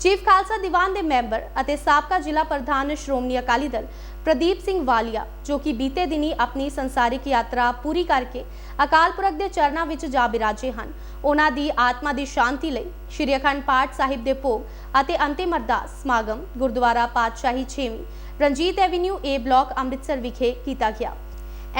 Chief Khalsa Diwan ਦੇ member ਅਤੇ ਸਾਬਕਾ ਜ਼ਿਲ੍ਹਾ ਪ੍ਰਧਾਨ ਸ਼੍ਰੋਮਣੀ ਅਕਾਲੀ ਦਲ ਪ੍ਰਦੀਪ ਸਿੰਘ ਵਾਲੀਆ, ਜੋ ਕਿ ਬੀਤੇ ਦਿਨੀ ਆਪਣੀ ਸੰਸਾਰਿਕ ਯਾਤਰਾ ਪੂਰੀ ਕਰਕੇ ਅਕਾਲ ਪੁਰਖ ਦੇ ਚਰਨਾਂ ਵਿੱਚ ਜਾ ਬਿਰਾਜੇ ਹਨ। ਉਹਨਾਂ ਦੀ ਆਤਮਾ ਦੀ ਸ਼ਾਂਤੀ ਲਈ ਸ਼੍ਰੀ ਅਖੰਡ ਪਾਠ ਸਾਹਿਬ ਦੇ ਭੋਗ ਅਤੇ ਅੰਤਿਮ ਅਰਦਾਸ ਸਮਾਗਮ ਗੁਰਦੁਆਰਾ ਪਾਤਸ਼ਾਹੀ 6ਵੀਂ Ranjit avenue A block Amritsar ਵਿਖੇ ਕੀਤਾ ਗਿਆ।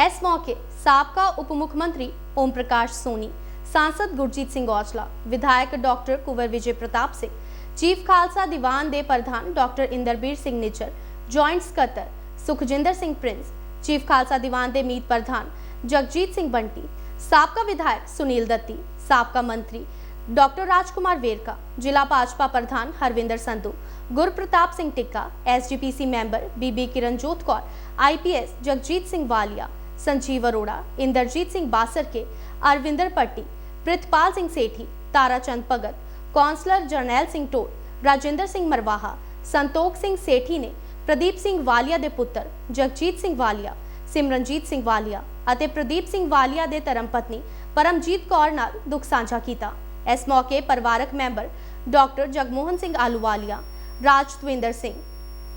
ਇਸ ਮੌਕੇ ਸਾਬਕਾ ਉਪ ਮੁੱਖ ਮੰਤਰੀ ਓਮ ਪ੍ਰਕਾਸ਼ ਸੋਨੀ, ਸਾਂਸਦ ਗੁਰਜੀਤ ਸਿੰਘ ਔਜਲਾ, ਵਿਧਾਇਕ ਡਾਕਟਰ ਕੁਵਰ ਵਿਜੇ ਪ੍ਰਤਾਪ ਸਿੰਘ ਚੀਫ ਖਾਲਸਾ ਦੀਵਾਨ ਦੇ ਪ੍ਰਧਾਨ ਡਾਕਟਰ ਇੰਦਰਬੀਰ ਸਿੰਘ ਨਿੱਜਰ ਜੁਆਇੰਟ ਸਕੱਤਰ ਸੁਖਜਿੰਦਰ ਸਿੰਘ ਪ੍ਰਿੰਸ ਚੀਫ ਖਾਲਸਾ ਦੀਵਾਨ ਦੇ ਮੀਤ ਪ੍ਰਧਾਨ ਜਗਜੀਤ ਸਿੰਘ ਬੰਟੀ ਸਾਬਕਾ ਵਿਧਾਇਕ ਸੁਨੀਲ ਦੱਤੀ ਸਾਬਕਾ ਮੰਤਰੀ ਡਾਕਟਰ ਰਾਜਕੁਮਾਰ ਵੇਰਕਾ ਜ਼ਿਲ੍ਹਾ ਭਾਜਪਾ ਪ੍ਰਧਾਨ Harvinder Sandhu Gurpartap Singh Tikka SGPC member Bibi Kiranjot Kaur IPS Jagjit Singh Walia Sanjeev Arora Inderjit Singh Basarke Arvinder Patti Pritpal Singh Sethi Tarachand Bhagat councillor Jarnail Singh Tot Rajinder Singh Marwaha, Santokh Singh Sethi ਨੇ ਪ੍ਰਦੀਪ ਸਿੰਘ ਵਾਲੀਆ ਦੇ ਪੁੱਤਰ, ਜਗਜੀਤ ਸਿੰਘ ਵਾਲੀਆ, ਸਿਮਰਨਜੀਤ ਸਿੰਘ ਵਾਲੀਆ ਅਤੇ ਪ੍ਰਦੀਪ ਸਿੰਘ ਵਾਲੀਆ ਦੇ ਧਰਮ ਪਤਨੀ ਪਰਮਜੀਤ ਕੌਰ ਨਾਲ ਦੁੱਖ ਸਾਂਝਾ ਕੀਤਾ। ਇਸ ਮੌਕੇ ਪਰਿਵਾਰਕ ਮੈਂਬਰ ਡਾਕਟਰ ਜਗਮੋਹਨ ਸਿੰਘ ਆਲੂਵਾਲੀਆ, ਰਾਜਤਵਿੰਦਰ ਸਿੰਘ,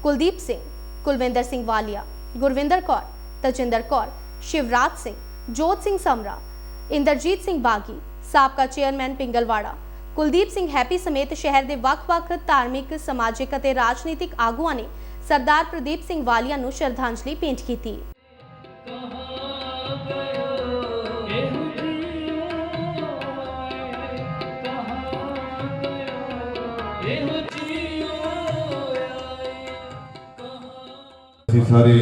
ਕੁਲਦੀਪ ਸਿੰਘ, ਕੁਲਵਿੰਦਰ ਸਿੰਘ ਵਾਲੀਆ, ਗੁਰਵਿੰਦਰ ਕੌਰ, ਤਜਿੰਦਰ ਕੌਰ, ਸ਼ਿਵਰਾਜ ਸਿੰਘ, ਜੋਤ ਸਿੰਘ ਸਮਰਾ, ਇੰਦਰਜੀਤ ਸਿੰਘ ਬਾਗੀ, ਸਾਬਕਾ ਚੇਅਰਮੈਨ ਪਿੰਗਲਵਾੜਾ ਕੁਲਦੀਪ ਸਿੰਘ ਹੈਪੀ ਸਮੇਤ ਸ਼ਹਿਰ ਦੇ ਵੱਖ-ਵੱਖ ਧਾਰਮਿਕ, ਸਮਾਜਿਕ ਅਤੇ ਰਾਜਨੀਤਿਕ ਆਗੂਆਂ ਨੇ ਸਰਦਾਰ ਪ੍ਰਦੀਪ ਸਿੰਘ ਵਾਲੀਆ ਨੂੰ ਸ਼ਰਧਾਂਜਲੀ ਭੇਂਟ ਕੀਤੀ। ਅਸੀਂ ਸਾਰੇ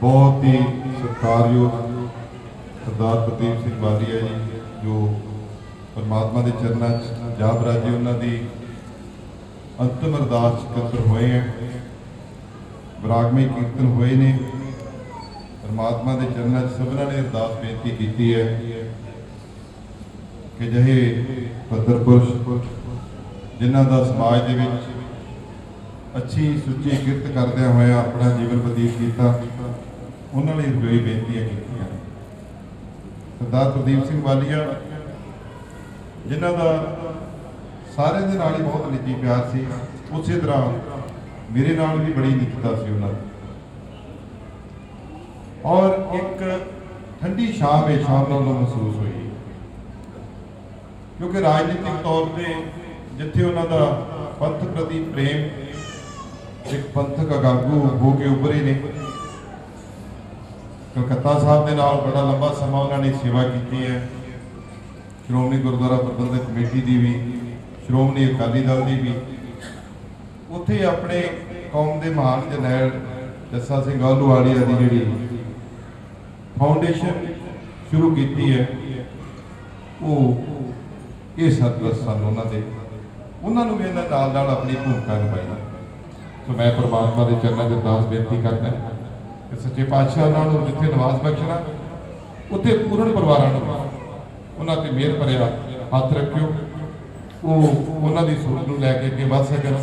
ਬਹੁਤ ਹੀ ਸਤਿਕਾਰਯੋਗ ਸਰਦਾਰ ਪ੍ਰਦੀਪ ਸਿੰਘ ਵਾਲੀਆ ਜੀ, ਜੋ ਪਰਮਾਤਮਾ ਦੇ ਚਰਨਾਂ 'ਚ ਜਾ ਬਰਾਜੇ ਉਹਨਾਂ ਦੀ ਅੰਤਮ ਅਰਦਾਸ 'ਚ ਹੋਏ ਹੈ। ਬਰਾਗਮਈ ਕੀਰਤਨ ਹੋਏ ਨੇ। ਪਰਮਾਤਮਾ ਦੇ ਚਰਨਾਂ 'ਚ ਸਭਨਾਂ ਨੇ ਅਰਦਾਸ ਬੇਨਤੀ ਕੀਤੀ ਹੈ ਕਿ ਜਿਹੇ ਪੱਤਰ ਪੁਰਸ਼ ਜਿਨ੍ਹਾਂ ਦਾ ਸਮਾਜ ਦੇ ਵਿੱਚ ਅੱਛੀ, ਸੁੱਚੀ ਕਿਰਤ ਕਰਦਿਆਂ ਹੋਇਆ ਆਪਣਾ ਜੀਵਨ ਬਤੀਤ ਕੀਤਾ, ਉਹਨਾਂ ਲਈ ਹੋਈ ਬੇਨਤੀਆਂ ਕੀਤੀਆਂ ਸਰਦਾਰ ਪ੍ਰਦੀਪ ਸਿੰਘ ਵਾਲੀਆ ਜਿਨ੍ਹਾਂ ਦਾ ਸਾਰਿਆਂ ਦੇ ਨਾਲ ਹੀ ਬਹੁਤ ਨਿੱਜੀ ਪਿਆਰ ਸੀ, ਉਸੇ ਤਰ੍ਹਾਂ ਮੇਰੇ ਨਾਲ ਵੀ ਬੜੀ ਨਿੱਜਤਾ ਸੀ ਉਹਨਾਂ ਦੀ। ਔਰ ਇੱਕ ਠੰਡੀ ਸ਼ਾਮ ਇਹ ਸ਼ਾਮ ਨਾਲ ਉਹਨੂੰ ਮਹਿਸੂਸ ਹੋਈ। ਕਿਉਂਕਿ ਰਾਜਨੀਤਿਕ ਤੌਰ ਤੇ ਜਿੱਥੇ ਉਹਨਾਂ ਦਾ ਪੰਥ ਪ੍ਰਤੀ ਪ੍ਰੇਮ ਇੱਕ ਪੰਥਕ ਅਗਾਗੂ ਹੋ ਕੇ ਉੱਭਰੇ ਨੇ, ਕਲਕੱਤਾ ਸਾਹਿਬ ਦੇ ਨਾਲ ਬੜਾ ਲੰਬਾ ਸਮਾਂ ਉਹਨਾਂ ਨੇ ਸੇਵਾ ਕੀਤੀ ਹੈ। ਸ਼੍ਰੋਮਣੀ ਗੁਰਦੁਆਰਾ ਪ੍ਰਬੰਧਕ ਕਮੇਟੀ ਦੀ ਵੀ, ਸ਼੍ਰੋਮਣੀ ਅਕਾਲੀ ਦਲ ਦੀ ਵੀ। ਉੱਥੇ ਆਪਣੇ ਕੌਮ ਦੇ ਮਹਾਨ ਜਰਨੈਲ ਜੱਸਾ ਸਿੰਘ ਆਹਲੂਵਾਲੀਆ ਦੀ ਜਿਹੜੀ ਫਾਊਂਡੇਸ਼ਨ ਸ਼ੁਰੂ ਕੀਤੀ ਹੈ, ਉਹ ਇਹ ਸਰਪ੍ਰਸਤ ਸਨ ਉਹਨਾਂ ਦੇ। ਉਹਨਾਂ ਨੂੰ ਵੀ ਇਹਨਾਂ ਨਾਲ ਨਾਲ ਆਪਣੀ ਭੂਮਿਕਾ ਨਿਭਾਈ। ਸੋ ਮੈਂ ਪਰਮਾਤਮਾ ਦੇ ਚਰਨਾਂ 'ਚ ਅਰਦਾਸ ਬੇਨਤੀ ਕਰਦਾ ਕਿ ਸੱਚੇ ਪਾਤਸ਼ਾਹ ਉਹਨਾਂ ਨੂੰ ਜਿੱਥੇ ਨਿਵਾਸ ਬਖਸ਼ਣਾ, ਉੱਥੇ ਪੂਰਨ ਪਰਿਵਾਰਾਂ ਨੂੰ ਉਹਨਾਂ ਤੇ ਮਿਹਰ ਭਰਿਆ ਹੱਥ ਰੱਖਿਓ। ਉਹ ਉਹਨਾਂ ਦੀ ਸੋਚ ਨੂੰ ਲੈ ਕੇ ਅੱਗੇ ਵੱਧ ਸਕਣ।